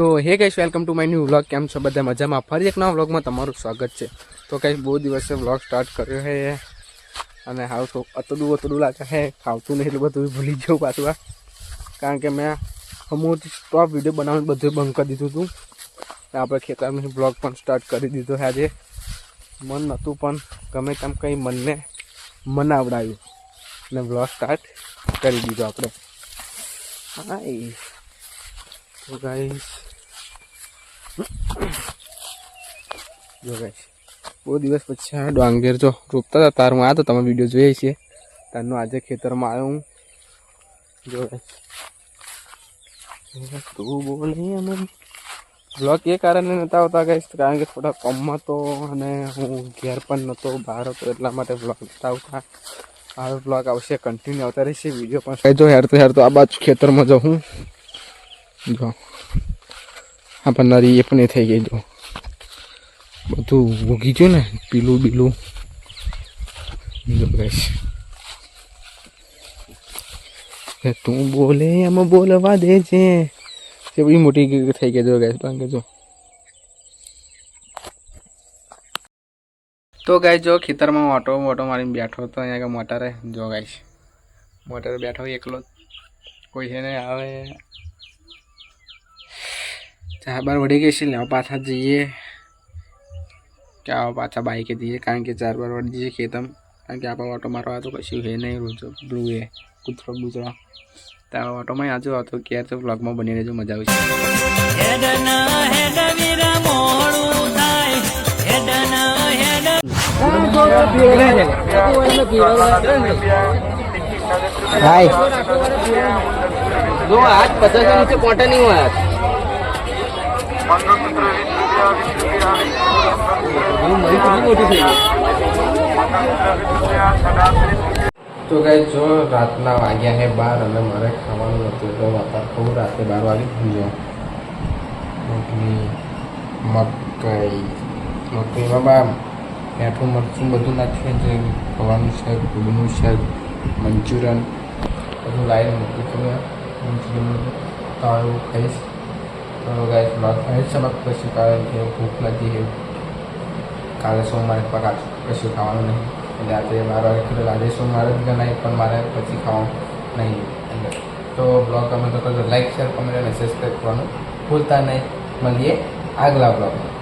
તો હે કહીશ welcome to my new vlog કેમ છો બધા? મજામાં? ફરી એક નવા વ્લોગમાં તમારું સ્વાગત છે. તો કઈ બહુ દિવસે વ્લોગ સ્ટાર્ટ કર્યો હે. અને હાવ તો અતડું અતડું લાગે છે ખાવતું નહીં એટલું બધું ભૂલી ગયું પાછું કારણ કે મેં અમુક સ્ટોપ વીડિયો બનાવીને બધું બંધ કરી દીધું હતું. આપણે ખેતરમાં બ્લોગ પણ સ્ટાર્ટ કરી દીધો હે આજે. મન નહોતું પણ ગમે તેમ કંઈ મનને મનાવડાવ્યું અને બ્લોગ સ્ટાર્ટ કરી દીધો આપણે. હા, એ. તો ગાઈસ જો બહુ દિવસ પછી આ ડાંગેર જો રોપતા હતા તાર આવ્યો તો તમે વીડિયો જોઈએ છીએ તારનું આજે ખેતરમાં આવ્યો હું. જો. તું બોલે અમે બ્લોક એ કારણે નતા આવતા ગાઈસ કારણ કે થોડા કમમાં તો અને હું ઘેર પણ નહોતો બહાર હતો, એટલા માટે બ્લોક નતા આવતા. હવે બ્લોગ આવશે કન્ટિન્યુ આવતા રહેશે વીડિયો પણ. જો હેર તો હેર તો આ બાજુ ખેતરમાં જાઉં હું. જો. આ પન્નારી એ પણ એ થઈ ગઈ જો બધું ભૂગી ગયું ને, પીલું બીલું. તું બોલે એમ બોલવા દે છે તે બધી મોટી થઈ ગઈ જો ગેસ કારણ જો. તો ગાય જો ખેતરમાં ઓટો મોટો મારીને બેઠો હતો અહીંયા મોટરે જો ગાઈસ મોટરે બેઠો એકલો. કોઈ છે ને આવે. ચાર બાર વળી ગઈ છે ને હવે પાછા જઈએ. કે આવો પાછા બાઈકે જઈએ કારણ કે ચાર બાર વળી જઈએ ખેતમ. કારણ કે આપણે ઓટો મારવા તો કશું હે નહીં રોજ બ્લુ એ કૂતરો બૂતરો. તો ઓટોમાં આજુ આવતો ક્યારે તો બ્લોગમાં બની રહેજો મજા આવશે હેડના હેડ વીરા મોડું થાય. હેડના હેડ હાય. જો આજ પચાસ નીચે કોટા નહીં હોય તો ગાઈ જો રાતના વાગ્યા હે બાર અને મારે ખાવાનું હતું, તો વાપર બહુ રાતે બાર વાગે ગયો રોટલી, મકાઈ મકાઈમાં બા મીઠું, મરચું બધું નાખીએ છે ખવાનું શાક, ગુડનું શાક, મંચુરિયન, બધું લાવીને મૂકી હતું મંચુરિયન તો ખાઈશ તો ગાઈસ બ્લોગ અહીં સમક પછી કારણ કે ભૂખ લાગી છે. કાલે સોમવારે પગાર કશું ખાવાનું નહીં. એટલે આજે મારો કીધું આજે સોમવારે જ ગણાય પણ મારે પછી ખાવાનું નહીં. એટલે તો બ્લોગ ગમે તો કરજો. લાઈક શેર કમેન્ટ અને સબસ્ક્રાઈબ કરવાનું ભૂલતા નહીં. મળીએ આગલા બ્લોગમાં